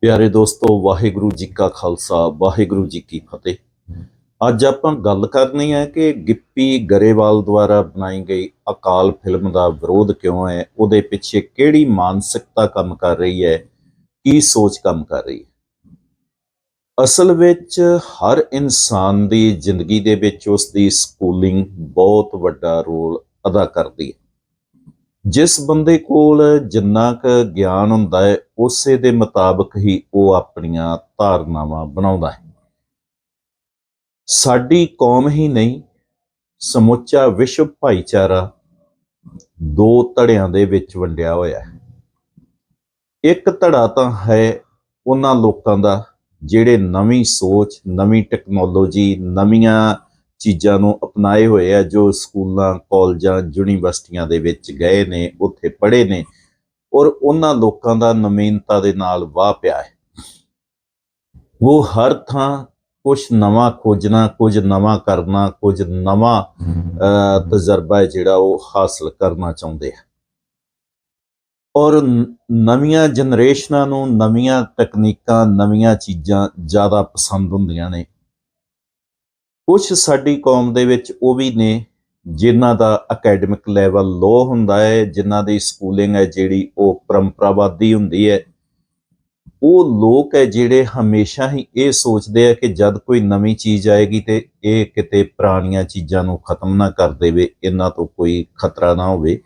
ਪਿਆਰੇ ਦੋਸਤੋ, ਵਾਹਿਗੁਰੂ ਜੀ ਕਾ ਖਾਲਸਾ, ਵਾਹਿਗੁਰੂ ਜੀ ਕੀ ਫਤਿਹ। ਅੱਜ ਆਪਾਂ ਗੱਲ ਕਰਨੀ ਹੈ ਕਿ ਗਿੱਪੀ ਗਰੇਵਾਲ ਦੁਆਰਾ ਬਣਾਈ ਗਈ ਅਕਾਲ ਫਿਲਮ ਦਾ ਵਿਰੋਧ ਕਿਉਂ ਹੈ? ਉਹਦੇ ਪਿੱਛੇ ਕਿਹੜੀ ਮਾਨਸਿਕਤਾ ਕੰਮ ਕਰ ਰਹੀ ਹੈ? ਕੀ ਸੋਚ ਕੰਮ ਕਰ ਰਹੀ ਹੈ? ਅਸਲ ਵਿੱਚ ਹਰ ਇਨਸਾਨ ਦੀ ਜ਼ਿੰਦਗੀ ਦੇ ਵਿੱਚ ਉਸ ਦੀ ਸਕੂਲਿੰਗ ਬਹੁਤ ਵੱਡਾ ਰੋਲ ਅਦਾ ਕਰਦੀ ਹੈ। ਜਿਸ ਬੰਦੇ ਕੋਲ ਜਿੰਨਾ ਕੁ ਗਿਆਨ ਹੁੰਦਾ ਹੈ, ਉਸੇ ਦੇ ਮੁਤਾਬਕ ਹੀ ਉਹ ਆਪਣੀਆਂ ਧਾਰਨਾਵਾਂ ਬਣਾਉਂਦਾ ਹੈ। ਸਾਡੀ ਕੌਮ ਹੀ ਨਹੀਂ, ਸਮੁੱਚਾ ਵਿਸ਼ਵ ਭਾਈਚਾਰਾ ਦੋ ਧੜਿਆਂ ਦੇ ਵਿੱਚ ਵੰਡਿਆ ਹੋਇਆ ਹੈ। ਇੱਕ ਧੜਾ ਤਾਂ ਹੈ ਉਹਨਾਂ ਲੋਕਾਂ ਦਾ ਜਿਹੜੇ ਨਵੀਂ ਸੋਚ, ਨਵੀਂ ਟੈਕਨੋਲੋਜੀ ਨਵੀਆਂ ਚੀਜ਼ਾਂ ਨੂੰ ਅਪਣਾਏ ਹੋਏ ਆ ਜੋ ਸਕੂਲਾਂ ਕਾਲਜਾਂ ਯੂਨੀਵਰਸਿਟੀਆਂ ਦੇ ਵਿੱਚ ਗਏ ਨੇ ਉੱਥੇ ਪੜ੍ਹੇ ਨੇ ਔਰ ਉਹਨਾਂ ਲੋਕਾਂ ਦਾ ਨਵੀਨਤਾ ਦੇ ਨਾਲ ਵਾਹ ਪਿਆ ਹੈ। ਉਹ ਹਰ ਥਾਂ ਕੁਝ ਨਵਾਂ ਖੋਜਣਾ ਕੁਝ ਨਵਾਂ ਕਰਨਾ ਕੁਝ ਨਵਾਂ ਅਹ, ਤਜਰਬਾ ਹੈ ਜਿਹੜਾ ਉਹ ਹਾਸਲ ਕਰਨਾ ਚਾਹੁੰਦੇ ਆ। ਔਰ ਨਵੀਆਂ ਜਨਰੇਸ਼ਨਾਂ ਨੂੰ ਨਵੀਆਂ ਤਕਨੀਕਾਂ ਨਵੀਆਂ ਚੀਜ਼ਾਂ ਜ਼ਿਆਦਾ ਪਸੰਦ ਹੁੰਦੀਆਂ ਨੇ। ਕੁਝ ਸਾਡੀ ਕੌਮ ਦੇ ਵਿੱਚ ਉਹ ਵੀ ਨੇ ਜਿਨ੍ਹਾਂ ਦਾ ਅਕੈਡਮਿਕ ਲੈਵਲ ਲੋ ਹੁੰਦਾ ਹੈ, ਜਿਨ੍ਹਾਂ ਦੀ ਸਕੂਲਿੰਗ ਹੈ ਜਿਹੜੀ ਉਹ ਪਰੰਪਰਾਵਾਦੀ ਹੁੰਦੀ ਹੈ। ਉਹ ਲੋਕ ਹੈ ਜਿਹੜੇ ਹਮੇਸ਼ਾ ਹੀ ਇਹ ਸੋਚਦੇ ਆ ਕਿ ਜਦ ਕੋਈ ਨਵੀਂ ਚੀਜ਼ ਆਏਗੀ ਤੇ ਇਹ ਕਿਤੇ ਪੁਰਾਣੀਆਂ ਚੀਜ਼ਾਂ ਨੂੰ ਖਤਮ ਨਾ ਕਰ ਦੇਵੇ, ਇਹਨਾਂ ਤੋਂ ਕੋਈ ਖਤਰਾ ਨਾ ਹੋਵੇ।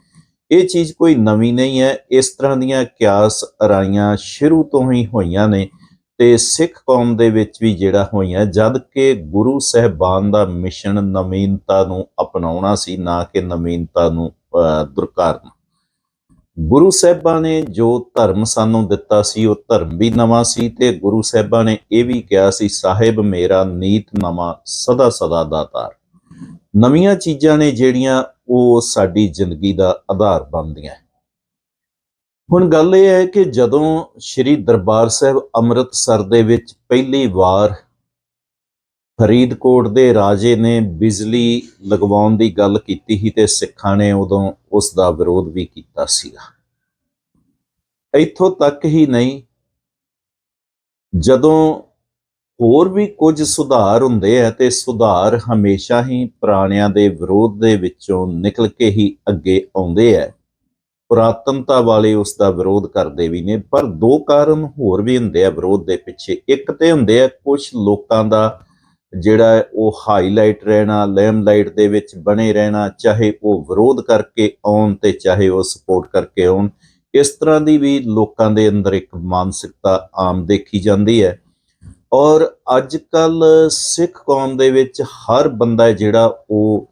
ਇਹ ਚੀਜ਼ ਕੋਈ ਨਵੀਂ ਨਹੀਂ ਹੈ, ਇਸ ਤਰ੍ਹਾਂ ਦੀਆਂ ਕਿਆਸ ਅਰਾਈਆਂ ਸ਼ੁਰੂ ਤੋਂ ਹੀ ਹੋਈਆਂ ਨੇ। ਤੇ ਸਿੱਖ ਕੌਮ ਦੇ ਵਿੱਚ ਵੀ ਜਿਹੜਾ ਹੋਈਆਂ ਜਦ ਕਿ ਗੁਰੂ ਸਾਹਿਬਾਨ ਦਾ ਮਿਸ਼ਨ ਨਵੀਨਤਾ ਨੂੰ ਅਪਣਾਉਣਾ ਸੀ ਨਾ ਕਿ ਨਵੀਨਤਾ ਨੂੰ ਅਹ, ਦੁਰਕਾਰਨਾ। ਗੁਰੂ ਸਾਹਿਬਾਂ ਨੇ ਜੋ ਧਰਮ ਸਾਨੂੰ ਦਿੱਤਾ ਸੀ ਉਹ ਧਰਮ ਵੀ ਨਵਾਂ ਸੀ ਤੇ ਗੁਰੂ ਸਾਹਿਬਾਂ ਨੇ ਇਹ ਵੀ ਕਿਹਾ ਸੀ ਸਾਹਿਬ ਮੇਰਾ ਨੀਤ ਨਵਾਂ ਸਦਾ ਸਦਾ ਦਾਤਾਰ ਨਵੀਆਂ ਚੀਜ਼ਾਂ ਨੇ ਜਿਹੜੀਆਂ ਉਹ ਸਾਡੀ ਜ਼ਿੰਦਗੀ ਦਾ ਆਧਾਰ ਬਣਦੀਆਂ। ਹੁਣ ਗੱਲ ਇਹ ਹੈ ਕਿ ਜਦੋਂ ਸ੍ਰੀ ਦਰਬਾਰ ਸਾਹਿਬ ਅੰਮ੍ਰਿਤਸਰ ਦੇ ਵਿੱਚ ਪਹਿਲੀ ਵਾਰ ਫਰੀਦਕੋਟ ਦੇ ਰਾਜੇ ਨੇ ਬਿਜਲੀ ਲਗਵਾਉਣ ਦੀ ਗੱਲ ਕੀਤੀ ਸੀ ਤੇ ਸਿੱਖਾਂ ਨੇ ਉਦੋਂ ਉਸ ਦਾ ਵਿਰੋਧ ਵੀ ਕੀਤਾ ਸੀਗਾ। ਇੱਥੋਂ ਤੱਕ ਹੀ ਨਹੀਂ, ਜਦੋਂ ਹੋਰ ਵੀ ਕੁਝ ਸੁਧਾਰ ਹੁੰਦੇ ਆ ਤੇ ਸੁਧਾਰ ਹਮੇਸ਼ਾ ਹੀ ਪੁਰਾਣਿਆਂ ਦੇ ਵਿਰੋਧ ਦੇ ਵਿੱਚੋਂ ਨਿਕਲ ਕੇ ਹੀ ਅੱਗੇ ਆਉਂਦੇ ਆ। ਪੁਰਾਤਨਤਾ ਵਾਲੇ ਉਸ ਦਾ ਵਿਰੋਧ ਕਰਦੇ ਵੀ ਨੇ, ਪਰ ਦੋ ਕਾਰਨ ਹੋਰ ਵੀ ਹੁੰਦੇ ਆ ਵਿਰੋਧ ਦੇ ਪਿੱਛੇ। ਇੱਕ ਤੇ ਹੁੰਦੇ ਆ ਕੁਝ ਲੋਕਾਂ ਦਾ ਜਿਹੜਾ ਉਹ ਹਾਈਲਾਈਟ ਰਹਿਣਾ ਲੈਮਲਾਈਟ ਦੇ ਵਿੱਚ ਬਣੇ ਰਹਿਣਾ, ਚਾਹੇ ਉਹ ਵਿਰੋਧ ਕਰਕੇ ਆਉਣ ਤੇ ਚਾਹੇ ਉਹ ਸਪੋਰਟ ਕਰਕੇ ਆਉਣ। ਇਸ ਤਰ੍ਹਾਂ ਦੀ ਵੀ ਲੋਕਾਂ ਦੇ ਅੰਦਰ ਇੱਕ ਮਾਨਸਿਕਤਾ ਆਮ ਦੇਖੀ ਜਾਂਦੀ ਹੈ। ਔਰ ਅੱਜ ਕੱਲ ਸਿੱਖ ਕੌਮ ਦੇ ਵਿੱਚ ਹਰ ਬੰਦਾ ਜਿਹੜਾ ਉਹ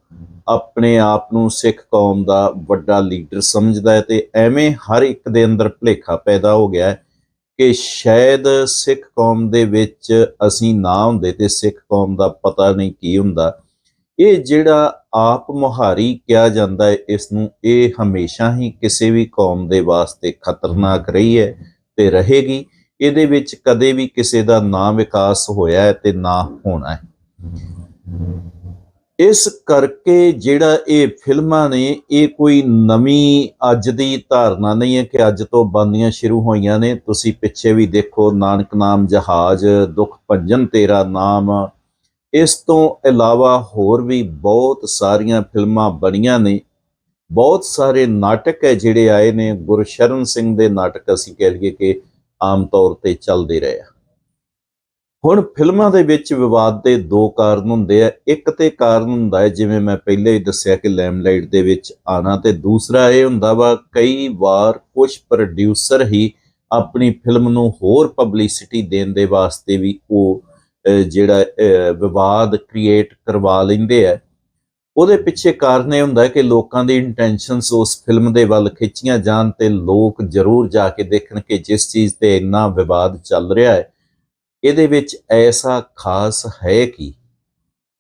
ਆਪਣੇ ਆਪ ਨੂੰ ਸਿੱਖ ਕੌਮ ਦਾ ਵੱਡਾ ਲੀਡਰ ਸਮਝਦਾ ਹੈ ਤੇ ਐਵੇਂ ਹਰ ਇੱਕ ਦੇ ਅੰਦਰ ਭੁਲੇਖਾ ਪੈਦਾ ਹੋ ਗਿਆ ਹੈ ਕਿ ਸ਼ਾਇਦ ਸਿੱਖ ਕੌਮ ਦੇ ਵਿੱਚ ਅਸੀਂ ਨਾ ਹੁੰਦੇ ਤੇ ਸਿੱਖ ਕੌਮ ਦਾ ਪਤਾ ਨਹੀਂ ਕੀ ਹੁੰਦਾ। ਇਹ ਜਿਹੜਾ ਆਪ ਮੁਹਾਰੀ ਕਿਹਾ ਜਾਂਦਾ ਹੈ, ਇਸ ਨੂੰ ਇਹ ਹਮੇਸ਼ਾ ਹੀ ਕਿਸੇ ਵੀ ਕੌਮ ਦੇ ਵਾਸਤੇ ਖਤਰਨਾਕ ਰਹੀ ਹੈ ਤੇ ਰਹੇਗੀ। ਇਹਦੇ ਵਿੱਚ ਕਦੇ ਵੀ ਕਿਸੇ ਦਾ ਨਾ ਵਿਕਾਸ ਹੋਇਆ ਹੈ ਤੇ ਨਾ ਹੋਣਾ ਹੈ। ਇਸ ਕਰਕੇ ਜਿਹੜਾ ਇਹ ਫਿਲਮਾਂ ਨੇ, ਇਹ ਕੋਈ ਨਵੀਂ ਅੱਜ ਦੀ ਧਾਰਨਾ ਨਹੀਂ ਹੈ ਕਿ ਅੱਜ ਤੋਂ ਬੰਦੀਆਂ ਸ਼ੁਰੂ ਹੋਈਆਂ ਨੇ। ਤੁਸੀਂ ਪਿੱਛੇ ਵੀ ਦੇਖੋ, ਨਾਨਕ ਨਾਮ ਜਹਾਜ਼, ਦੁੱਖ ਭੰਜਨ ਤੇਰਾ ਨਾਮ। ਇਸ ਤੋਂ ਇਲਾਵਾ ਹੋਰ ਵੀ ਬਹੁਤ ਸਾਰੀਆਂ ਫਿਲਮਾਂ ਬਣੀਆਂ ਨੇ। ਬਹੁਤ ਸਾਰੇ ਨਾਟਕ ਹੈ ਜਿਹੜੇ ਆਏ ਨੇ। ਗੁਰਸ਼ਰਨ ਸਿੰਘ ਦੇ ਨਾਟਕ ਅਸੀਂ ਕਹਿ ਲਈਏ ਕਿ ਆਮ ਤੌਰ ਤੇ ਚੱਲਦੇ ਰਹੇ ਆ ਹੁਣ ਫਿਲਮਾਂ ਦੇ ਵਿੱਚ ਵਿਵਾਦ ਦੇ ਦੋ ਕਾਰਨ ਹੁੰਦੇ ਆ। ਇੱਕ ਤੇ ਕਾਰਨ ਹੁੰਦਾ ਹੈ, ਜਿਵੇਂ ਮੈਂ ਪਹਿਲੇ ਹੀ ਦੱਸਿਆ ਕਿ ਲੈਮਲਾਈਟ ਦੇ ਵਿੱਚ ਆਣਾ ਤੇ ਦੂਸਰਾ ਇਹ ਹੁੰਦਾ ਵਾ, ਕਈ ਵਾਰ ਕੁਝ ਪ੍ਰੋਡਿਊਸਰ ਹੀ ਆਪਣੀ ਫਿਲਮ ਨੂੰ ਹੋਰ ਪਬਲਿਸਿਟੀ ਦੇਣ ਦੇ ਵਾਸਤੇ ਵੀ ਉਹ ਜਿਹੜਾ ਵਿਵਾਦ ਕ੍ਰੀਏਟ ਕਰਵਾ ਲੈਂਦੇ ਆ। ਉਹਦੇ ਪਿੱਛੇ ਕਾਰਨ ਇਹ ਹੁੰਦਾ ਕਿ ਲੋਕਾਂ ਦੀ ਇੰਟੈਂਸ਼ਨਸ ਉਸ ਫਿਲਮ ਦੇ ਵੱਲ ਖਿੱਚੀਆਂ ਜਾਣ ਤੇ ਲੋਕ ਜ਼ਰੂਰ ਜਾ ਕੇ ਦੇਖਣ ਕਿ ਜਿਸ ਚੀਜ਼ ਤੇ ਇੰਨਾ ਵਿਵਾਦ ਚੱਲ ਰਿਹਾ ਹੈ ਇਹਦੇ ਵਿੱਚ ਐਸਾ ਖਾਸ ਹੈ ਕਿ?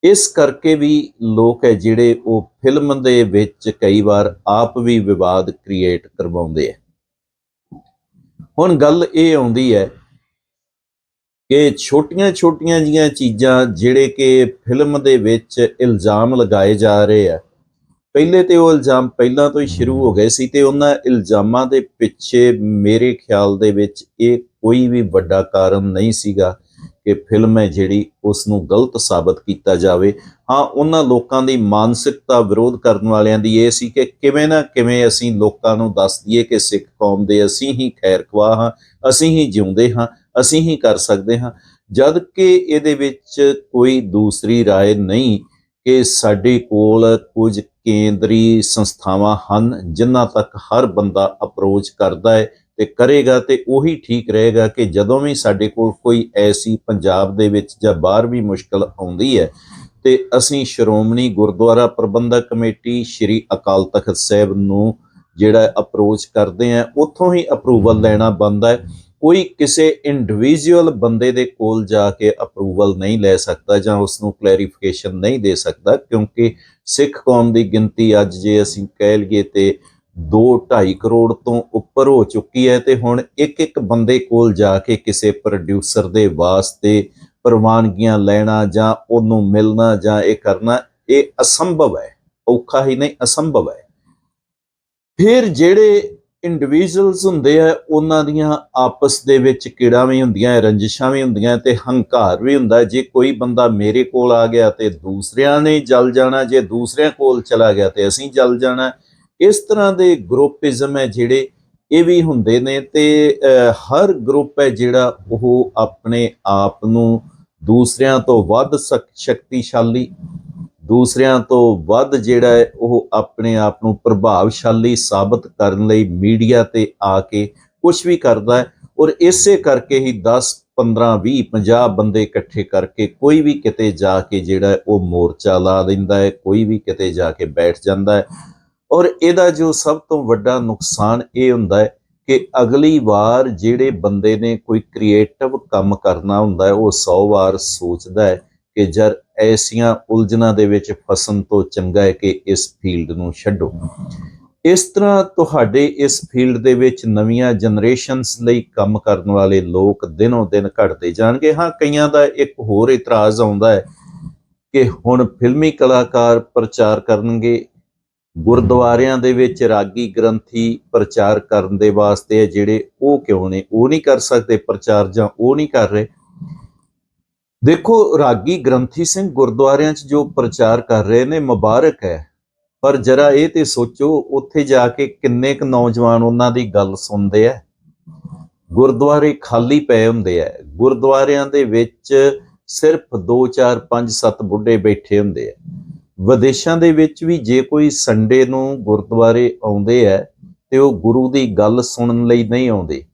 ਇਸ ਕਰਕੇ ਵੀ ਲੋਕ ਹੈ ਜਿਹੜੇ ਉਹ ਫਿਲਮ ਦੇ ਵਿੱਚ ਕਈ ਵਾਰ ਆਪ ਵੀ ਵਿਵਾਦ ਕ੍ਰੀਏਟ ਕਰਵਾਉਂਦੇ ਆ। ਹੁਣ ਗੱਲ ਇਹ ਆਉਂਦੀ ਹੈ ਕਿ ਛੋਟੀਆਂ-ਛੋਟੀਆਂ ਜੀਆਂ ਚੀਜ਼ਾਂ ਜਿਹੜੇ ਕਿ ਫਿਲਮ ਦੇ ਵਿੱਚ ਇਲਜ਼ਾਮ ਲਗਾਏ ਜਾ ਰਹੇ ਆ ਪਹਿਲੇ ਤੇ ਉਹ ਇਲਜ਼ਾਮ ਪਹਿਲਾਂ ਤੋਂ ਹੀ ਸ਼ੁਰੂ ਹੋ ਗਏ ਸੀ ਤੇ ਉਹਨਾਂ ਇਲਜ਼ਾਮਾਂ ਦੇ ਪਿੱਛੇ ਮੇਰੇ ਖਿਆਲ ਦੇ ਵਿੱਚ ਇਹ ਕੋਈ ਵੀ ਵੱਡਾ ਕਾਰਨ ਨਹੀਂ ਸੀਗਾ ਕਿ ਫਿਲਮ ਹੈ ਜਿਹੜੀ ਉਸ ਨੂੰ ਗਲਤ ਸਾਬਤ ਕੀਤਾ ਜਾਵੇ ਹਾਂ ਉਹਨਾਂ ਲੋਕਾਂ ਦੀ ਮਾਨਸਿਕਤਾ ਵਿਰੋਧ ਕਰਨ ਵਾਲਿਆਂ ਦੀ ਇਹ ਸੀ ਕਿ ਕਿਵੇਂ ਨਾ ਕਿਵੇਂ ਅਸੀਂ ਲੋਕਾਂ ਨੂੰ ਦੱਸ ਦਈਏ ਕਿ ਸਿੱਖ ਕੌਮ ਦੇ ਅਸੀਂ ਹੀ ਖੈਰ ਖਵਾਹ ਹਾਂ ਅਸੀਂ ਹੀ ਜਿਉਂਦੇ ਹਾਂ ਅਸੀਂ ਹੀ ਕਰ ਸਕਦੇ ਹਾਂ ਜਦ ਕਿ ਇਹਦੇ ਵਿੱਚ ਕੋਈ ਦੂਸਰੀ رائے ਨਹੀਂ ਕਿ ਸਾਡੇ ਕੋਲ ਕੁਝ ਕੇਂਦਰੀ ਸੰਸਥਾਵਾਂ ਹਨ, ਜਿਨ੍ਹਾਂ ਤੱਕ ਹਰ ਬੰਦਾ ਅਪਰੋਚ ਕਰਦਾ ਹੈ ਤੇ ਕਰੇਗਾ ਤੇ ਉਹੀ ਠੀਕ ਰਹੇਗਾ ਕਿ ਜਦੋਂ ਵੀ ਸਾਡੇ ਕੋਲ ਕੋਈ ਐਸੀ ਪੰਜਾਬ ਦੇ ਵਿੱਚ ਜਾਂ ਬਾਹਰ ਵੀ ਮੁਸ਼ਕਲ ਆਉਂਦੀ ਹੈ, ਤੇ ਅਸੀਂ ਸ਼੍ਰੋਮਣੀ ਗੁਰਦੁਆਰਾ ਪ੍ਰਬੰਧਕ ਕਮੇਟੀ ਸ੍ਰੀ ਅਕਾਲ ਤਖਤ ਸਾਹਿਬ ਨੂੰ ਜਿਹੜਾ ਅਪਰੋਚ ਕਰਦੇ ਆ ਉੱਥੋਂ ਹੀ ਅਪਰੂਵਲ ਲੈਣਾ ਬੰਦਾ ਹੈ। ਕੋਈ ਕਿਸੇ ਇੰਡੀਵਿਜੂਅਲ ਬੰਦੇ ਦੇ ਕੋਲ ਜਾ ਕੇ ਅਪਰੂਵਲ ਨਹੀਂ ਲੈ ਸਕਦਾ ਜਾਂ ਉਸ ਨੂੰ ਕਲੈਰੀਫਿਕੇਸ਼ਨ ਨਹੀਂ ਦੇ ਸਕਦਾ, ਕਿਉਂਕਿ ਸਿੱਖ ਕੌਮ ਦੀ ਗਿਣਤੀ ਅੱਜ ਜੇ ਅਸੀਂ ਕਹਿ ਲਈਏ ਤੇ 2.5 ਕਰੋੜ ਤੋਂ ਉੱਪਰ ਹੋ ਚੁੱਕੀ ਹੈ ਤੇ ਹੁਣ ਇੱਕ ਇੱਕ ਬੰਦੇ ਕੋਲ ਜਾ ਕੇ ਕਿਸੇ ਪ੍ਰੋਡਿਊਸਰ ਦੇ ਵਾਸਤੇ ਪ੍ਰਵਾਨਗੀਆਂ ਲੈਣਾ ਜਾਂ ਉਹਨੂੰ ਮਿਲਣਾ ਜਾਂ ਇਹ ਕਰਨਾ, ਇਹ ਅਸੰਭਵ ਹੈ, ਔਖਾ ਹੀ ਨਹੀਂ, ਅਸੰਭਵ ਹੈ। ਫਿਰ ਜਿਹੜੇ ਇੰਡੀਵਿਜੂਅਲਸ ਹੁੰਦੇ ਆ, ਉਹਨਾਂ ਦੀਆਂ ਆਪਸ ਦੇ ਵਿੱਚ ਕਿੜਾ ਵੀ ਹੁੰਦੀਆਂ, ਰੰਜਿਸ਼ਾਂ ਵੀ ਹੁੰਦੀਆਂ ਤੇ ਹੰਕਾਰ ਵੀ ਹੁੰਦਾ। ਜੇ ਕੋਈ ਬੰਦਾ ਮੇਰੇ ਕੋਲ ਆ ਗਿਆ ਤੇ ਦੂਸਰਿਆਂ ਨੇ ਜਲ ਜਾਣਾ, ਜੇ ਦੂਸਰਿਆਂ ਕੋਲ ਚਲਾ ਗਿਆ ਤੇ ਅਸੀਂ ਜਲ ਜਾਣਾ। ਇਸ ਤਰ੍ਹਾਂ ਦੇ ਗਰੁੱਪਿਜ਼ਮ ਹੈ ਜਿਹੜੇ ਇਹ ਵੀ ਹੁੰਦੇ ਨੇ ਤੇ ਹਰ ਗਰੁੱਪ ਹੈ ਜਿਹੜਾ ਉਹ ਆਪਣੇ ਆਪ ਨੂੰ ਦੂਸਰਿਆਂ ਤੋਂ ਵੱਧ ਸ਼ਕ- ਸ਼ਕਤੀਸ਼ਾਲੀ ਦੂਸਰਿਆਂ ਤੋਂ ਵੱਧ ਜਿਹੜਾ ਹੈ ਉਹ ਆਪਣੇ ਆਪ ਨੂੰ ਪ੍ਰਭਾਵਸ਼ਾਲੀ ਸਾਬਤ ਕਰਨ ਲਈ ਮੀਡੀਆ ਤੇ ਆ ਕੇ ਕੁਝ ਵੀ ਕਰਦਾ ਹੈ ਔਰ ਇਸੇ ਕਰਕੇ ਹੀ 10 15 20 50 ਬੰਦੇ ਇਕੱਠੇ ਕਰਕੇ ਕੋਈ ਵੀ ਕਿਤੇ ਜਾ ਕੇ ਜਿਹੜਾ ਉਹ ਮੋਰਚਾ ਲਾ ਦਿੰਦਾ ਹੈ, ਕੋਈ ਵੀ ਕਿਤੇ ਜਾ ਕੇ ਬੈਠ ਜਾਂਦਾ ਹੈ। ਔਰ ਇਹਦਾ ਜੋ ਸਭ ਤੋਂ ਵੱਡਾ ਨੁਕਸਾਨ ਇਹ ਹੁੰਦਾ ਹੈ ਕਿ ਅਗਲੀ ਵਾਰ ਜਿਹੜੇ ਬੰਦੇ ਨੇ ਕੋਈ ਕ੍ਰੀਏਟਿਵ ਕੰਮ ਕਰਨਾ ਹੁੰਦਾ ਹੈ, ਉਹ 100 ਵਾਰ ਸੋਚਦਾ ਹੈ ਕਿ ਜਰ ਐਸੀਆਂ ਉਲਝਣਾਂ ਦੇ ਵਿੱਚ ਫਸਣ ਤੋਂ ਚੰਗਾ ਹੈ ਕਿ ਇਸ ਫੀਲਡ ਨੂੰ ਛੱਡੋ। ਇਸ ਤਰ੍ਹਾਂ ਤੁਹਾਡੇ ਇਸ ਫੀਲਡ ਦੇ ਵਿੱਚ ਨਵੀਆਂ ਜਨਰੇਸ਼ਨਸ ਲਈ ਕੰਮ ਕਰਨ ਵਾਲੇ ਲੋਕ ਦਿਨੋਂ ਦਿਨ ਘਟਦੇ ਜਾਣਗੇ। ਹਾਂ, ਕਈਆਂ ਦਾ ਇੱਕ ਹੋਰ ਇਤਰਾਜ਼ ਆਉਂਦਾ ਹੈ ਕਿ ਹੁਣ ਫਿਲਮੀ ਕਲਾਕਾਰ ਪ੍ਰਚਾਰ ਕਰਨਗੇ। ਗੁਰਦੁਆਰਿਆਂ ਦੇ ਵਿੱਚ ਰਾਗੀ ਗ੍ਰੰਥੀ ਪ੍ਰਚਾਰ ਕਰਨ ਦੇ ਵਾਸਤੇ ਹੈ, ਜਿਹੜੇ ਉਹ ਕਿਉਂ ਨੇ? ਉਹ ਨਹੀਂ ਕਰ ਸਕਦੇ ਪ੍ਰਚਾਰ ਜਾਂ ਉਹ ਨਹੀਂ ਕਰ ਰਹੇ। ਦੇਖੋ, ਰਾਗੀ ਗ੍ਰੰਥੀ ਸਿੰਘ ਗੁਰਦੁਆਰਿਆਂ 'ਚ ਜੋ ਪ੍ਰਚਾਰ ਕਰ ਰਹੇ ਨੇ, ਮੁਬਾਰਕ ਹੈ। ਪਰ ਜਰਾ ਇਹ ਤੇ ਸੋਚੋ, ਉੱਥੇ ਜਾ ਕੇ ਕਿੰਨੇ ਕੁ ਨੌਜਵਾਨ ਉਹਨਾਂ ਦੀ ਗੱਲ ਸੁਣਦੇ ਆ ਗੁਰਦੁਆਰੇ ਖਾਲੀ ਪਏ ਹੁੰਦੇ ਆ ਗੁਰਦੁਆਰਿਆਂ ਦੇ ਵਿੱਚ ਸਿਰਫ 2 4 5 7 ਬੁੱਢੇ ਬੈਠੇ ਹੁੰਦੇ ਆ ਵਿਦੇਸ਼ਾਂ ਦੇ ਵਿੱਚ ਵੀ ਜੇ ਕੋਈ ਸੰਡੇ ਨੂੰ ਗੁਰਦੁਆਰੇ ਆਉਂਦੇ ਆ ਤੇ ਉਹ ਗੁਰੂ ਦੀ ਗੱਲ ਸੁਣਨ ਲਈ ਨਹੀਂ ਆਉਂਦੇ।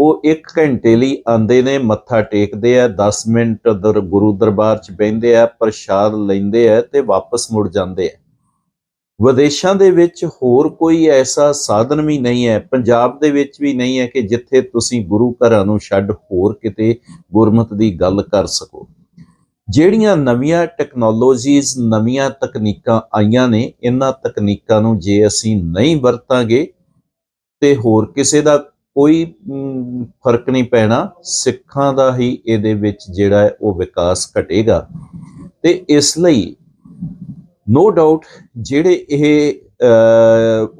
ਉਹ 1 ਘੰਟੇ ਲਈ ਆਂਦੇ ਨੇ, ਮੱਥਾ ਟੇਕਦੇ ਆ 10 ਮਿੰਟ ਦਰ, ਗੁਰੂ ਦਰਬਾਰ 'ਚ ਬਹਿੰਦੇ ਆ, ਪ੍ਰਸ਼ਾਦ ਲੈਂਦੇ ਆ ਤੇ ਵਾਪਸ ਮੁੜ ਜਾਂਦੇ ਆ। ਵਿਦੇਸ਼ਾਂ ਦੇ ਵਿੱਚ ਹੋਰ ਕੋਈ ਐਸਾ ਸਾਧਨ ਵੀ ਨਹੀਂ ਹੈ, ਪੰਜਾਬ ਦੇ ਵਿੱਚ ਵੀ ਨਹੀਂ ਹੈ ਕਿ ਜਿੱਥੇ ਤੁਸੀਂ ਗੁਰੂ ਘਰਾਂ ਨੂੰ ਛੱਡ ਹੋਰ ਕਿਤੇ ਗੁਰਮਤ ਦੀ ਗੱਲ ਕਰ ਸਕੋ। ਜਿਹੜੀਆਂ ਨਵੀਆਂ ਟੈਕਨੋਲੋਜੀਜ਼ ਨਵੀਆਂ ਤਕਨੀਕਾਂ ਆਈਆਂ ਨੇ, ਇਹਨਾਂ ਤਕਨੀਕਾਂ ਨੂੰ ਜੇ ਅਸੀਂ ਨਹੀਂ ਵਰਤਾਂਗੇ ਤੇ ਹੋਰ ਕਿਸੇ ਦਾ ਕੋਈ ਫ਼ਰਕ ਨਹੀਂ ਪੈਣਾ। ਸਿੱਖਾਂ ਦਾ ਹੀ ਇਹਦੇ ਵਿੱਚ ਜਿਹੜਾ ਹੈ ਉਹ ਵਿਕਾਸ ਘਟੇਗਾ। ਤੇ ਇਸ ਲਈ ਨੋ ਡਾਊਟ ਜਿਹੜੇ ਇਹ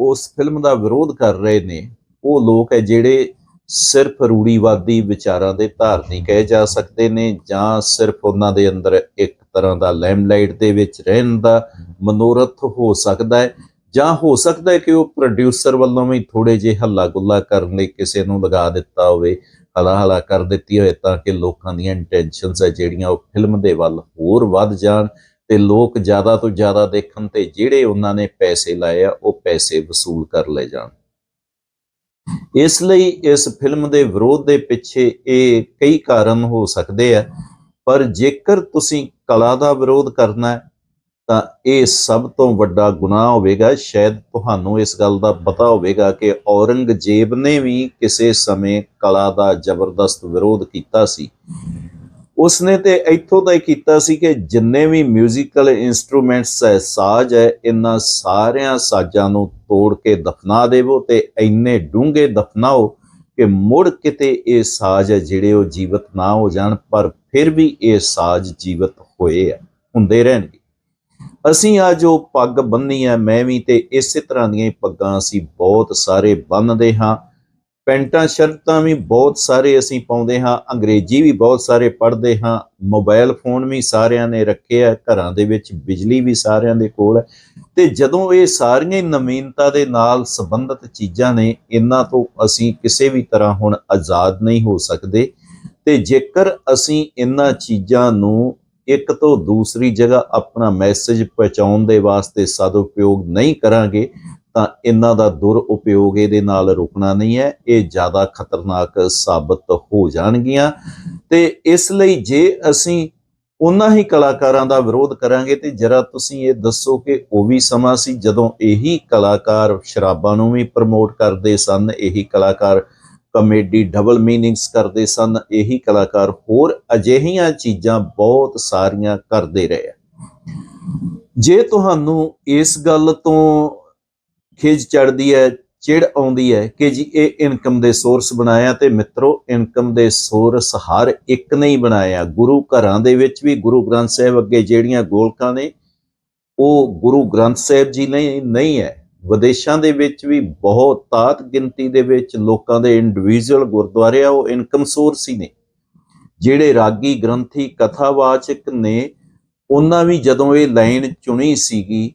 ਉਸ ਫਿਲਮ ਦਾ ਵਿਰੋਧ ਕਰ ਰਹੇ ਨੇ, ਉਹ ਲੋਕ ਹੈ ਜਿਹੜੇ ਸਿਰਫ ਰੂੜੀਵਾਦੀ ਵਿਚਾਰਾਂ ਦੇ ਧਾਰਨੀ ਕਹੇ ਜਾ ਸਕਦੇ ਨੇ, ਜਾਂ ਸਿਰਫ ਉਹਨਾਂ ਦੇ ਅੰਦਰ ਇੱਕ ਤਰ੍ਹਾਂ ਦਾ ਲੈਮਲਾਈਟ ਦੇ ਵਿੱਚ ਰਹਿਣ ਦਾ ਮਨੋਰਥ ਹੋ ਸਕਦਾ ਹੈ। ਜਾਂ ਹੋ ਸਕਦਾ ਹੈ ਕਿ ਉਹ ਪ੍ਰੋਡਿਊਸਰ ਵੱਲੋਂ ਵੀ ਥੋੜੇ ਜਿਹੇ ਹੱਲਾ ਗੁੱਲਾ ਕਰਨ ਲਈ ਕਿਸੇ ਨੂੰ ਲਗਾ ਦਿੱਤਾ ਹੋਵੇ ਹਲਾ ਹਲਾ ਕਰ ਦਿੱਤੀ ਹੋਵੇ ਤਾਂ ਕਿ ਲੋਕਾਂ ਦੀਆਂ ਇੰਟੈਂਸ਼ਨਸ ਹੈ ਜਿਹੜੀਆਂ ਉਹ ਫਿਲਮ ਦੇ ਵੱਲ ਹੋਰ ਵੱਧ ਜਾਣ ਤੇ ਲੋਕ ਜ਼ਿਆਦਾ ਤੋਂ ਜ਼ਿਆਦਾ ਦੇਖਣ ਤੇ ਜਿਹੜੇ ਉਹਨਾਂ ਨੇ ਪੈਸੇ ਲਾਏ ਆ, ਉਹ ਪੈਸੇ ਵਸੂਲ ਕਰ ਲੈ ਜਾਣ। ਇਸ ਲਈ ਇਸ ਫਿਲਮ ਦੇ ਵਿਰੋਧ ਦੇ ਪਿੱਛੇ ਇਹ ਕਈ ਕਾਰਨ ਹੋ ਸਕਦੇ ਆ, ਪਰ ਜੇਕਰ ਤੁਸੀਂ ਕਲਾ ਦਾ ਵਿਰੋਧ ਕਰਨਾ ਹੈ ਤਾਂ ਇਹ ਸਭ ਤੋਂ ਵੱਡਾ ਗੁਨਾਹ ਹੋਵੇਗਾ ਸ਼ਾਇਦ ਤੁਹਾਨੂੰ ਇਸ ਗੱਲ ਦਾ ਪਤਾ ਹੋਵੇਗਾ ਕਿ ਔਰੰਗਜ਼ੇਬ ਨੇ ਵੀ ਕਿਸੇ ਸਮੇਂ ਕਲਾ ਦਾ ਜ਼ਬਰਦਸਤ ਵਿਰੋਧ ਕੀਤਾ ਸੀ ਉਸਨੇ ਤੇ ਇੱਥੋਂ ਤੱਕ ਕੀਤਾ ਸੀ ਕਿ ਜਿੰਨੇ ਵੀ 뮤지컬 ਇਨਸਟਰੂਮੈਂਟਸ ਹੈ ਸਾਜ਼ ਹੈ ਇਹਨਾਂ ਸਾਰਿਆਂ ਸਾਜ਼ਾਂ ਨੂੰ ਤੋੜ ਕੇ ਦਫਨਾ ਦੇਵੋ ਤੇ ਇੰਨੇ ਡੂੰਘੇ ਦਫਨਾਓ ਕਿ ਮੁੜ ਕਿਤੇ ਇਹ ਸਾਜ਼ ਹੈ ਜਿਹੜੇ ਉਹ ਜੀਵਤ ਨਾ ਹੋ ਜਾਣ ਪਰ ਫਿਰ ਵੀ ਇਹ ਸਾਜ਼ ਜੀਵਤ ਹੋਏ ਆ ਹੁੰਦੇ ਰਹਿਣਗੇ ਅਸੀਂ ਆ ਜੋ ਪੱਗ ਬੰਨੀ ਹੈ ਮੈਂ ਵੀ ਤੇ ਇਸੇ ਤਰ੍ਹਾਂ ਦੀਆਂ ਪੱਗਾਂ ਅਸੀਂ ਬਹੁਤ ਸਾਰੇ ਬੰਨਦੇ ਹਾਂ। ਪੈਂਟਾਂ, ਸ਼ਰਟਾਂ ਵੀ ਬਹੁਤ ਸਾਰੇ ਅਸੀਂ ਪਾਉਂਦੇ ਹਾਂ, ਅੰਗਰੇਜ਼ੀ ਵੀ ਬਹੁਤ ਸਾਰੇ ਪੜ੍ਹਦੇ ਹਾਂ, ਮੋਬਾਈਲ ਫੋਨ ਵੀ ਸਾਰਿਆਂ ਨੇ ਰੱਖੇ ਆ, ਘਰਾਂ ਦੇ ਵਿੱਚ ਬਿਜਲੀ ਵੀ ਸਾਰਿਆਂ ਦੇ ਕੋਲ ਹੈ ਤੇ ਜਦੋਂ ਇਹ ਸਾਰੀਆਂ ਨਵੀਨਤਾ ਦੇ ਨਾਲ ਸੰਬੰਧਿਤ ਚੀਜ਼ਾਂ ਨੇ, ਇਹਨਾਂ ਤੋਂ ਅਸੀਂ ਕਿਸੇ ਵੀ ਤਰ੍ਹਾਂ ਹੁਣ ਆਜ਼ਾਦ ਨਹੀਂ ਹੋ ਸਕਦੇ। ਤੇ ਜੇਕਰ ਅਸੀਂ ਇਹਨਾਂ ਚੀਜ਼ਾਂ ਨੂੰ ਇੱਕ ਤੋਂ ਦੂਸਰੀ ਜਗ੍ਹਾ ਆਪਣਾ ਮੈਸੇਜ ਪਹੁੰਚਾਉਣ ਦੇ ਵਾਸਤੇ ਸਦਉਪਯੋਗ ਨਹੀਂ ਕਰਾਂਗੇ, ਤਾਂ ਇਹਨਾਂ ਦਾ ਦੁਰਉਪਯੋਗ ਇਹਦੇ ਨਾਲ ਰੁਕਣਾ ਨਹੀਂ ਹੈ, ਇਹ ਜ਼ਿਆਦਾ ਖਤਰਨਾਕ ਸਾਬਤ ਹੋ ਜਾਣਗੀਆਂ। ਤੇ ਇਸ ਲਈ ਜੇ ਅਸੀਂ ਉਹਨਾਂ ਹੀ ਕਲਾਕਾਰਾਂ ਦਾ ਵਿਰੋਧ ਕਰਾਂਗੇ, ਤੇ ਜਰਾ ਤੁਸੀਂ ਇਹ ਦੱਸੋ ਕਿ ਉਹ ਵੀ ਸਮਾਂ ਸੀ ਜਦੋਂ ਇਹੀ ਕਲਾਕਾਰ ਸ਼ਰਾਬਾਂ ਨੂੰ ਵੀ ਪ੍ਰਮੋਟ ਕਰਦੇ ਸਨ, ਇਹੀ ਕਲਾਕਾਰ ਕਮੇਡੀ ਡਬਲ ਮੀਨਿੰਗਸ ਕਰਦੇ ਸਨ, ਇਹੀ ਕਲਾਕਾਰ ਹੋਰ ਅਜਿਹੀਆਂ ਚੀਜ਼ਾਂ ਬਹੁਤ ਸਾਰੀਆਂ ਕਰਦੇ ਰਹੇ ਆ। ਜੇ ਤੁਹਾਨੂੰ ਇਸ ਗੱਲ ਤੋਂ ਖਿਜ ਚੜਦੀ ਹੈ, ਚਿੜ ਆਉਂਦੀ ਹੈ ਕਿ ਜੀ ਇਹ ਇਨਕਮ ਦੇ ਸੋਰਸ ਬਣਾਇਆ ਤੇ ਮਿੱਤਰੋ, ਇਨਕਮ ਦੇ ਸੋਰਸ ਹਰ ਇੱਕ ਨਹੀਂ ਬਣਾਇਆ ਗੁਰੂ ਘਰਾਂ ਦੇ ਵਿੱਚ ਵੀ ਗੁਰੂ ਗ੍ਰੰਥ ਸਾਹਿਬ ਅੱਗੇ ਜਿਹੜੀਆਂ ਗੋਲਕਾਂ ਨੇ, ਉਹ ਗੁਰੂ ਗ੍ਰੰਥ ਸਾਹਿਬ ਜੀ ਨਹੀਂ ਨਹੀਂ ਹੈ ਵਿਦੇਸ਼ਾਂ ਦੇ ਵਿੱਚ ਵੀ ਬਹੁਤ ਤਾਤ ਗਿਣਤੀ ਦੇ ਵਿੱਚ ਲੋਕਾਂ ਦੇ ਇੰਡੀਵਿਜੂਅਲ ਗੁਰਦੁਆਰੇ ਆ, ਉਹ ਇਨਕਮ ਸੋਰਸ ਹੀ ਨੇ। ਜਿਹੜੇ ਰਾਗੀ ਗ੍ਰੰਥੀ ਕਥਾਵਾਚਕ ਨੇ, ਉਹਨਾਂ ਵੀ ਜਦੋਂ ਇਹ ਲਾਈਨ ਚੁਣੀ ਸੀਗੀ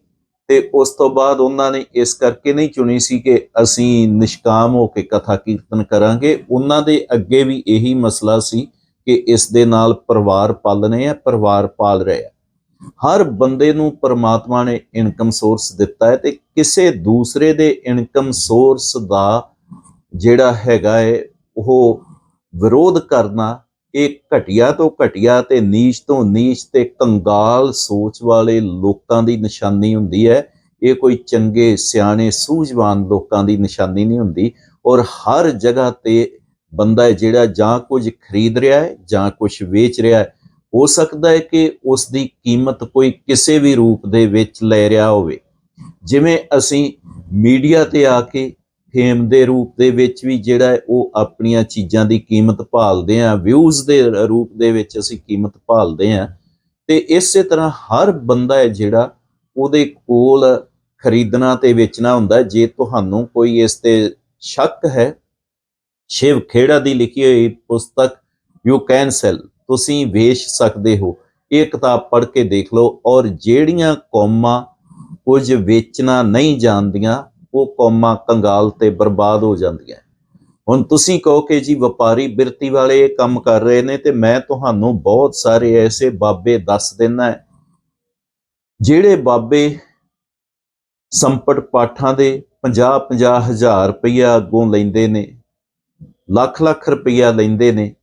ਤੇ ਉਸ ਤੋਂ ਬਾਅਦ ਉਹਨਾਂ ਨੇ ਇਸ ਕਰਕੇ ਨਹੀਂ ਚੁਣੀ ਸੀ ਕਿ ਅਸੀਂ ਨਿਸ਼ਕਾਮ ਹੋ ਕੇ ਕਥਾ ਕੀਰਤਨ ਕਰਾਂਗੇ, ਉਹਨਾਂ ਦੇ ਅੱਗੇ ਵੀ ਇਹੀ ਮਸਲਾ ਸੀ ਕਿ ਇਸ ਦੇ ਨਾਲ ਪਰਿਵਾਰ ਪਾਲਣੇ ਆ, ਪਰਿਵਾਰ ਪਾਲ ਰਹੇ ਆ। ਹਰ ਬੰਦੇ ਨੂੰ ਪਰਮਾਤਮਾ ਨੇ ਇਨਕਮ ਸੋਰਸ ਦਿੱਤਾ ਹੈ ਤੇ ਕਿਸੇ ਦੂਸਰੇ ਦੇ ਇਨਕਮ ਸੋਰਸ ਦਾ ਜਿਹੜਾ ਹੈਗਾ ਹੈ, ਉਹ ਵਿਰੋਧ ਕਰਨਾ, ਇਹ ਘਟੀਆ ਤੋਂ ਘਟੀਆ ਤੇ ਨੀਚ ਤੋਂ ਨੀਚ ਤੇ ਕੰਗਾਲ ਸੋਚ ਵਾਲੇ ਲੋਕਾਂ ਦੀ ਨਿਸ਼ਾਨੀ ਹੁੰਦੀ ਹੈ। ਇਹ ਕੋਈ ਚੰਗੇ, ਸਿਆਣੇ, ਸੂਝਵਾਨ ਲੋਕਾਂ ਦੀ ਨਿਸ਼ਾਨੀ ਨਹੀਂ ਹੁੰਦੀ ਔਰ ਹਰ ਜਗ੍ਹਾ ਤੇ ਬੰਦਾ ਹੈ ਜਿਹੜਾ ਜਾਂ ਕੁਝ ਖਰੀਦ ਰਿਹਾ ਹੈ ਜਾਂ ਕੁਝ ਵੇਚ ਰਿਹਾ ਹੈ ਹੋ ਸਕਦਾ ਹੈ ਕਿ ਉਸ ਦੀ ਕੀਮਤ ਕੋਈ ਕਿਸੇ ਵੀ ਰੂਪ ਦੇ ਵਿੱਚ ਲੈ ਰਿਹਾ ਹੋਵੇ। ਜਿਵੇਂ ਅਸੀਂ ਮੀਡੀਆ ਤੇ ਆ ਕੇ ਫੇਮ ਦੇ ਰੂਪ ਦੇ ਵਿੱਚ ਵੀ ਜਿਹੜਾ ਉਹ ਆਪਣੀਆਂ ਚੀਜ਼ਾਂ ਦੀ ਕੀਮਤ ਭਾਲਦੇ ਆ ਵਿਊਜ਼ ਦੇ ਰੂਪ ਦੇ ਵਿੱਚ ਅਸੀਂ ਕੀਮਤ ਭਾਲਦੇ ਆ ਤੇ ਇਸੇ ਤਰ੍ਹਾਂ ਹਰ ਬੰਦਾ ਹੈ ਜਿਹੜਾ ਉਹਦੇ ਕੋਲ ਖਰੀਦਣਾ ਤੇ ਵੇਚਣਾ ਹੁੰਦਾ ਜੇ ਤੁਹਾਨੂੰ ਕੋਈ ਇਸ ਤੇ ਸ਼ੱਕ ਹੈ ਸ਼ਿਵ ਖੇੜਾ ਦੀ ਲਿਖੀ ਹੋਈ ਪੁਸਤਕ ਯੂ ਕੈਨ ਸੈਲ ਤੁਸੀਂ ਵੇਚ ਸਕਦੇ ਹੋ। ਇਹ ਕਿਤਾਬ ਪੜ੍ਹ ਕੇ ਦੇਖ ਲਓ ਔਰ ਜਿਹੜੀਆਂ ਕੌਮਾਂ ਕੁਝ ਵੇਚਣਾ ਨਹੀਂ ਜਾਣਦੀਆਂ, ਉਹ ਕੌਮਾਂ ਕੰਗਾਲ ਤੇ ਬਰਬਾਦ ਹੋ ਜਾਂਦੀਆਂ। ਹੁਣ ਤੁਸੀਂ ਕਹੋ ਕਿ ਜੀ ਵਪਾਰੀ ਬਿਰਤੀ ਵਾਲੇ ਇਹ ਕੰਮ ਕਰ ਰਹੇ ਨੇ ਤੇ ਮੈਂ ਤੁਹਾਨੂੰ ਬਹੁਤ ਸਾਰੇ ਐਸੇ ਬਾਬੇ ਦੱਸ ਦਿੰਨਾ ਹੈ, ਜਿਹੜੇ ਬਾਬੇ ਸੰਪਟ ਪਾਠਾਂ ਦੇ 50 50 ਹਜ਼ਾਰ ਰੁਪਈਆ ਅੱਗੋਂ ਲੈਂਦੇ ਨੇ ਲੱਖ ਲੱਖ ਰੁਪਈਆ ਲੈਂਦੇ ਨੇ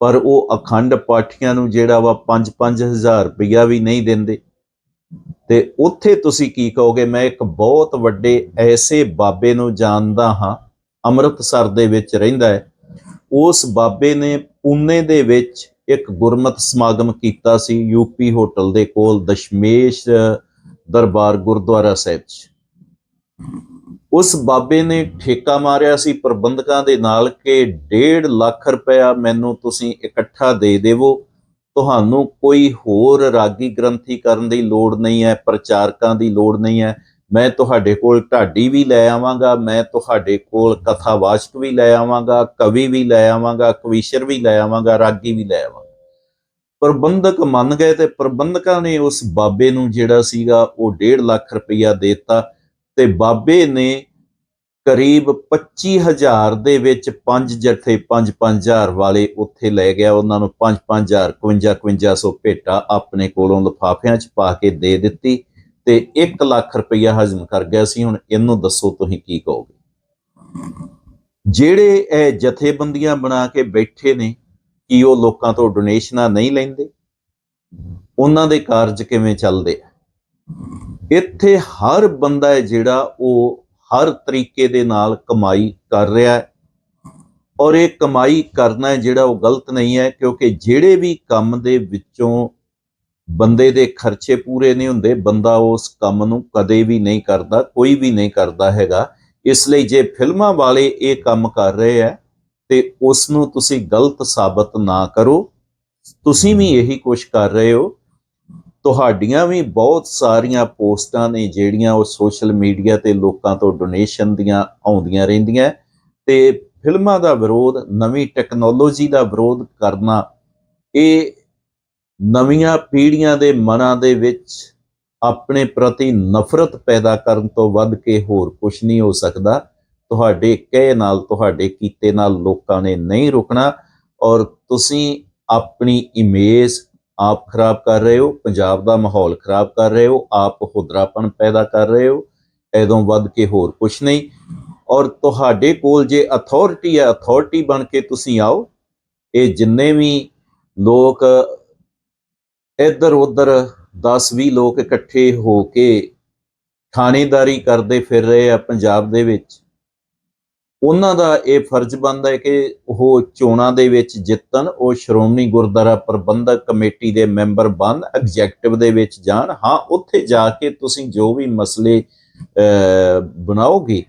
ਪਰ ਉਹ ਅਖੰਡ ਪਾਠੀਆਂ ਨੂੰ ਜਿਹੜਾ ਵਾ 5 5000 ਰੁਪਈਆ ਵੀ ਨਹੀਂ ਦਿੰਦੇ। ਤੇ ਉੱਥੇ ਤੁਸੀਂ ਕੀ ਕਹੋਗੇ? ਮੈਂ ਇੱਕ ਬਹੁਤ ਵੱਡੇ ਐਸੇ ਬਾਬੇ ਨੂੰ ਜਾਣਦਾ ਹਾਂ, ਅੰਮ੍ਰਿਤਸਰ ਦੇ ਵਿੱਚ ਰਹਿੰਦਾ ਹੈ। ਉਸ ਬਾਬੇ ਨੇ ਪੂਨੇ ਦੇ ਵਿੱਚ ਇੱਕ ਗੁਰਮਤ ਸਮਾਗਮ ਕੀਤਾ ਸੀ ਯੂਪੀ ਹੋਟਲ ਦੇ ਕੋਲ, ਦਸ਼ਮੇਸ਼ ਦਰਬਾਰ ਗੁਰਦੁਆਰਾ ਸਾਹਿਬ 'ਚ। ਉਸ ਬਾਬੇ ਨੇ ਠੇਕਾ ਮਾਰਿਆ ਸੀ ਪ੍ਰਬੰਧਕਾਂ ਦੇ ਨਾਲ ਕਿ 1.5 ਲੱਖ ਰੁਪਇਆ ਮੈਨੂੰ ਤੁਸੀਂ ਇਕੱਠਾ ਦੇ ਦੇਵੋ। ਤੁਹਾਨੂੰ ਕੋਈ ਹੋਰ ਰਾਗੀ ਗ੍ਰੰਥੀ ਕਰਨ ਦੀ ਲੋੜ ਨਹੀਂ ਹੈ, ਪ੍ਰਚਾਰਕਾਂ ਦੀ ਲੋੜ ਨਹੀਂ ਹੈ। ਮੈਂ ਤੁਹਾਡੇ ਕੋਲ ਢਾਡੀ ਵੀ ਲੈ ਆਵਾਂਗਾ, ਮੈਂ ਤੁਹਾਡੇ ਕੋਲ ਕਥਾਵਾਚਕ ਵੀ ਲੈ ਆਵਾਂਗਾ, ਕਵੀ ਵੀ ਲੈ ਆਵਾਂਗਾ, ਕਵੀਸ਼ਰ ਵੀ ਲੈ ਆਵਾਂਗਾ, ਰਾਗੀ ਵੀ ਲੈ ਆਵਾਂਗਾ। ਪ੍ਰਬੰਧਕ ਮੰਨ ਗਏ ਤੇ ਪ੍ਰਬੰਧਕਾਂ ਨੇ ਉਸ ਬਾਬੇ ਨੂੰ ਜਿਹੜਾ ਸੀਗਾ ਉਹ 1.5 ਲੱਖ ਰੁਪਈਆ ਦਿੱਤਾ ਤੇ ਬਾਬੇ ਨੇ ਕਰੀਬ 25000 ਦੇ ਵਿੱਚ ਪੰਜ ਜਥੇ 5-5000 ਵਾਲੇ ਉੱਥੇ ਲੈ ਗਿਆ। ਉਹਨਾਂ ਨੂੰ 5-5000 5500 ਭੇਟਾ ਆਪਣੇ ਕੋਲੋਂ ਲਿਫਾਫਿਆਂ 'ਚ ਪਾ ਕੇ ਦੇ ਦਿੱਤੀ ਤੇ 1 ਲੱਖ ਰੁਪਈਆ ਹਜ਼ਮ ਕਰ ਗਿਆ ਸੀ। ਹੁਣ ਇਹਨੂੰ ਦੱਸੋ ਤੁਸੀਂ ਕੀ ਕਹੋਗੇ? ਜਿਹੜੇ ਇਹ ਜਥੇਬੰਦੀਆਂ ਬਣਾ ਕੇ ਬੈਠੇ ਨੇ, ਕੀ ਉਹ ਲੋਕਾਂ ਤੋਂ ਡੋਨੇਸ਼ਨਾਂ ਨਹੀਂ ਲੈਂਦੇ? ਉਹਨਾਂ ਦੇ ਕਾਰਜ ਕਿਵੇਂ ਚੱਲਦੇ ਆ? ਇੱਥੇ ਹਰ ਬੰਦਾ ਹੈ ਜਿਹੜਾ ਉਹ ਹਰ ਤਰੀਕੇ ਦੇ ਨਾਲ ਕਮਾਈ ਕਰ ਰਿਹਾ ਹੈ। ਔਰ ਇਹ ਕਮਾਈ ਕਰਨਾ ਜਿਹੜਾ ਉਹ ਗਲਤ ਨਹੀਂ ਹੈ, ਕਿਉਂਕਿ ਜਿਹੜੇ ਵੀ ਕੰਮ ਦੇ ਵਿੱਚੋਂ ਬੰਦੇ ਦੇ ਖਰਚੇ ਪੂਰੇ ਨਹੀਂ ਹੁੰਦੇ, ਬੰਦਾ ਉਸ ਕੰਮ ਨੂੰ ਕਦੇ ਵੀ ਨਹੀਂ ਕਰਦਾ, ਕੋਈ ਵੀ ਨਹੀਂ ਕਰਦਾ ਹੈਗਾ। ਇਸ ਲਈ ਜੇ ਫਿਲਮਾਂ ਵਾਲੇ ਇਹ ਕੰਮ ਕਰ ਰਹੇ ਆ ਤੇ ਉਸ ਨੂੰ ਤੁਸੀਂ ਗਲਤ ਸਾਬਤ ਨਾ ਕਰੋ। ਤੁਸੀਂ ਵੀ ਇਹੀ ਕੁਝ ਕਰ ਰਹੇ ਹੋ। ਤੁਹਾਡੀਆਂ ਵੀ ਬਹੁਤ ਸਾਰੀਆਂ ਪੋਸਟਾਂ ਨੇ ਜਿਹੜੀਆਂ ਉਹ ਸੋਸ਼ਲ ਮੀਡੀਆ ਤੇ ਲੋਕਾਂ ਤੋਂ ਡੋਨੇਸ਼ਨ ਦੀਆਂ ਆਉਂਦੀਆਂ ਰਹਿੰਦੀਆਂ ਤੇ ਫਿਲਮਾਂ ਦਾ ਵਿਰੋਧ, ਨਵੀਂ ਟੈਕਨੋਲੋਜੀ ਦਾ ਵਿਰੋਧ ਕਰਨਾ, ਇਹ ਨਵੀਆਂ ਪੀੜ੍ਹੀਆਂ ਦੇ ਮਨਾਂ ਦੇ ਵਿੱਚ ਆਪਣੇ ਪ੍ਰਤੀ ਨਫ਼ਰਤ ਪੈਦਾ ਕਰਨ ਤੋਂ ਵੱਧ ਕੇ ਹੋਰ ਕੁਝ ਨਹੀਂ ਹੋ ਸਕਦਾ। ਤੁਹਾਡੇ ਕਹੇ ਨਾਲ, ਤੁਹਾਡੇ ਕੀਤੇ ਨਾਲ ਲੋਕਾਂ ਨੇ ਨਹੀਂ ਰੁਕਣਾ ਔਰ ਤੁਸੀਂ ਆਪਣੀ ਇਮੇਜ ਆਪ ਖਰਾਬ ਕਰ ਰਹੇ ਹੋ, ਪੰਜਾਬ ਦਾ ਮਾਹੌਲ ਖਰਾਬ ਕਰ ਰਹੇ ਹੋ, ਆਪ ਹੁਦਰਾਪਣ ਪੈਦਾ ਕਰ ਰਹੇ ਹੋ, ਐਦੋਂ ਵੱਧ ਕੇ ਹੋਰ ਕੁਝ ਨਹੀਂ। ਔਰ ਤੁਹਾਡੇ ਕੋਲ ਜੇ ਅਥਾਰਟੀ ਹੈ ਅਥਾਰਟੀ ਬਣ ਕੇ ਤੁਸੀਂ ਆਓ, ਇਹ ਜਿੰਨੇ ਵੀ ਲੋਕ ਇੱਧਰ ਉੱਧਰ 10-20 ਲੋਕ ਇਕੱਠੇ ਹੋ ਕੇ ਥਾਣੇਦਾਰੀ ਕਰਦੇ ਫਿਰ ਰਹੇ ਆ ਪੰਜਾਬ ਦੇ ਵਿੱਚ ਉਹਨਾਂ ਦਾ ਇਹ ਫਰਜ਼ ਬਣਦਾ ਹੈ ਕਿ ਉਹ ਚੋਣਾਂ ਦੇ ਵਿੱਚ ਜਿੱਤਣ, ਉਹ ਸ਼੍ਰੋਮਣੀ ਗੁਰਦੁਆਰਾ ਪ੍ਰਬੰਧਕ ਕਮੇਟੀ ਦੇ ਮੈਂਬਰ ਬਣ, ਐਗਜ਼ੈਕਟਿਵ ਦੇ ਵਿੱਚ ਜਾਣ। ਹਾਂ, ਉੱਥੇ ਜਾ ਕੇ ਤੁਸੀਂ ਜੋ ਵੀ ਮਸਲੇ ਬਣਾਓਗੇ,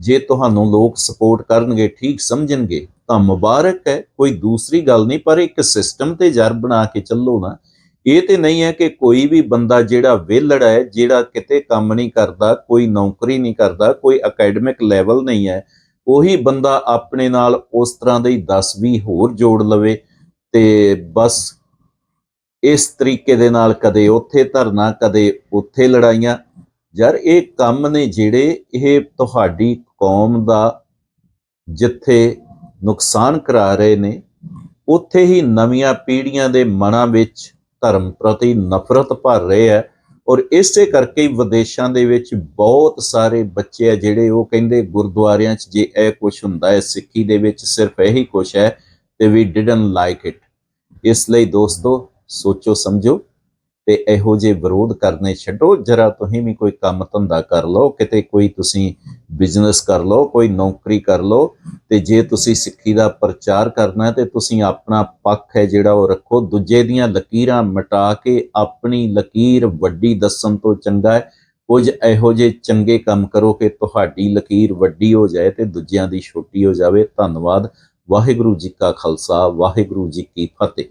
ਜੇ ਤੁਹਾਨੂੰ ਲੋਕ ਸਪੋਰਟ ਕਰਨਗੇ, ਠੀਕ ਸਮਝਣਗੇ, ਤਾਂ ਮੁਬਾਰਕ ਹੈ। ਕੋਈ ਦੂਸਰੀ ਗੱਲ ਨਹੀਂ, ਪਰ ਇੱਕ ਸਿਸਟਮ ਤੇ ਜਰ ਬਣਾ ਕੇ ਚੱਲੋ ਨਾ। ਇਹ ਤੇ ਨਹੀਂ ਹੈ ਕਿ ਕੋਈ ਵੀ ਬੰਦਾ ਜਿਹੜਾ ਵਿਹਲੜ ਹੈ, ਜਿਹੜਾ ਕਿਤੇ ਕੰਮ ਨਹੀਂ ਕਰਦਾ, ਕੋਈ ਨੌਕਰੀ ਨਹੀਂ ਕਰਦਾ, ਕੋਈ ਅਕੈਡਮਿਕ ਲੈਵਲ ਨਹੀਂ ਹੈ ਉਹੀ ਬੰਦਾ ਆਪਣੇ ਨਾਲ ਉਸ ਤਰ੍ਹਾਂ ਦੇ 10-20 ਹੋਰ ਜੋੜ ਲਵੇ ਤੇ ਬਸ ਇਸ ਤਰੀਕੇ ਦੇ ਨਾਲ ਕਦੇ ਉੱਥੇ ਧਰਨਾ, ਕਦੇ ਉੱਥੇ ਲੜਾਈਆਂ। ਯਾਰ ਇਹ ਕੰਮ ਨੇ ਜਿਹੜੇ ਇਹ ਤੁਹਾਡੀ ਕੌਮ ਦਾ ਜਿੱਥੇ ਨੁਕਸਾਨ ਕਰਾ ਰਹੇ ਨੇ, ਉੱਥੇ ਹੀ ਨਵੀਆਂ ਪੀੜ੍ਹੀਆਂ ਦੇ ਮਨਾਂ ਵਿੱਚ ਧਰਮ ਪ੍ਰਤੀ ਨਫ਼ਰਤ ਭਰ ਰਹੇ ਹੈ ਔਰ ਇਸੇ ਕਰਕੇ ਵਿਦੇਸ਼ਾਂ ਦੇ ਵਿੱਚ ਬਹੁਤ ਸਾਰੇ ਬੱਚੇ ਆ ਜਿਹੜੇ ਉਹ ਕਹਿੰਦੇ ਗੁਰਦੁਆਰਿਆਂ 'ਚ ਜੇ ਇਹ ਕੁਝ ਹੁੰਦਾ ਹੈ, ਸਿੱਖੀ ਦੇ ਵਿੱਚ ਸਿਰਫ ਇਹੀ ਕੁਝ ਹੈ ਤੇ ਵੀ ਡਿਡਨਟ ਲਾਈਕ ਇਟ ਇਸ ਲਈ ਦੋਸਤੋ ਸੋਚੋ, ਸਮਝੋ। ਤੇ ਇਹੋ ਜਿਹੇ ਵਿਰੋਧ ਕਰਨੇ ਛੱਡੋ, ਜਰਾ ਤੁਸੀਂ ਵੀ ਕੋਈ ਕੰਮ ਧੰਦਾ ਕਰ ਲਓ, ਕਿਤੇ ਕੋਈ ਤੁਸੀਂ ਬਿਜ਼ਨਸ ਕਰ ਲਓ, ਕੋਈ ਨੌਕਰੀ ਕਰ ਲਓ, ਤੇ ਜੇ ਤੁਸੀਂ ਸਿੱਖੀ ਦਾ ਪ੍ਰਚਾਰ ਕਰਨਾ ਹੈ ਤੇ ਤੁਸੀਂ ਆਪਣਾ ਪੱਖ ਹੈ ਜਿਹੜਾ ਉਹ ਰੱਖੋ, ਦੂਜੇ ਦੀਆਂ ਲਕੀਰਾਂ ਮਿਟਾ ਕੇ ਆਪਣੀ ਲਕੀਰ ਵੱਡੀ ਦੱਸਣ ਤੋਂ ਚੰਗਾ ਹੈ। ਕੁਝ ਇਹੋ ਜਿਹੇ ਚੰਗੇ ਕੰਮ ਕਰੋ ਕਿ ਤੁਹਾਡੀ ਲਕੀਰ ਵੱਡੀ ਹੋ ਜਾਏ ਤੇ ਦੂਜਿਆਂ ਦੀ ਛੋਟੀ ਹੋ ਜਾਵੇ। ਧੰਨਵਾਦ। ਵਾਹਿਗੁਰੂ ਜੀ ਕਾ ਖਾਲਸਾ, ਵਾਹਿਗੁਰੂ ਜੀ ਕੀ ਫਤਿਹ।